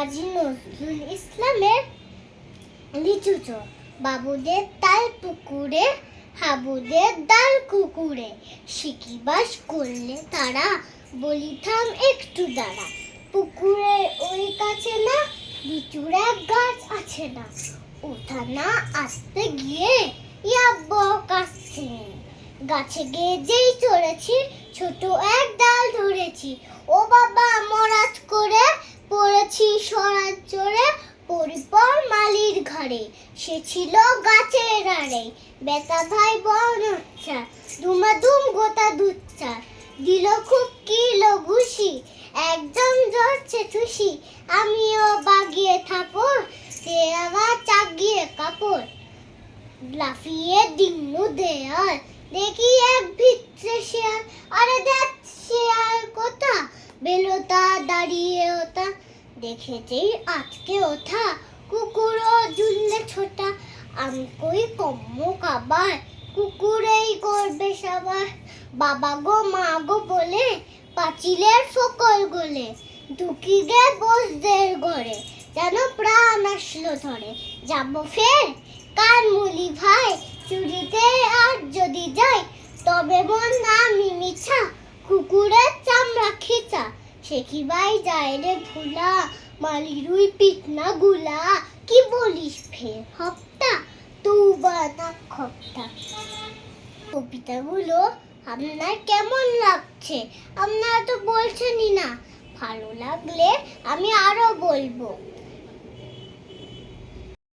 কাজী নজরুল ইসলামের লিচু চোর বাবুদের তাল পুকুরে, হাবুদের ডাল কুকুরে। শিকিবাস করলে তারা বলিথাম একটু দাঁড়া। পুকুরের ওই কাছে না, লিচুর এক গাছ আছে না। ওঠা না, আসতে গিয়ে ইয়াব্ব কাছে গাছে গিয়ে যেই চড়েছি, ছোট এক ডাল ধরেছি। ও বাবা, মরাজ করে পড়েছি সরাজ চড়ে পরিপর মালির ঘরে। সে ছিল গাছের আড়ে। বেতা ভাই বনচ্ছা দুমাদুম গোটা দুচ্চা দিল খুব কিলো ঘুষি, একদম ধরছে খুশি আমিও বাগিয়ে থাপর সে আবার চাগিয়ে কাপড়। লাফিয়ে ডিঙ্গু দেয়াল, দেখি এক ভিতরে শেয়াল। আরে দেখ শেয়াল কোথা? বেলোতা দাঁড়িয়ে ওটা দেখেছেই আজকে ওঠা কুকুরও জুললে ছোটা। আমি কই কম্ম কাবার, কুকুরেই করবে সবার। বাবা গো, মা গো বলে, পাঁচিলের সকল গোলে, ঢুকি গে বসদের ঘরে, যেন প্রাণ আসলো ধরে। যাব ফের কান মুলি ভাই, চুরিতে আর যদি যাই, তবে মন আমি মিছা কুকুরের চামড়া খিচা। ভাই যায় রে ভুলা মালিরুই পিটনা গুলা, কি বলিস ফের হপ্তা তু বানা খপ্তা? কবিতাগুলো আপনার কেমন লাগছে? আপনারা তো বলছেনই না, ভালো লাগলে আমি আরও বলব।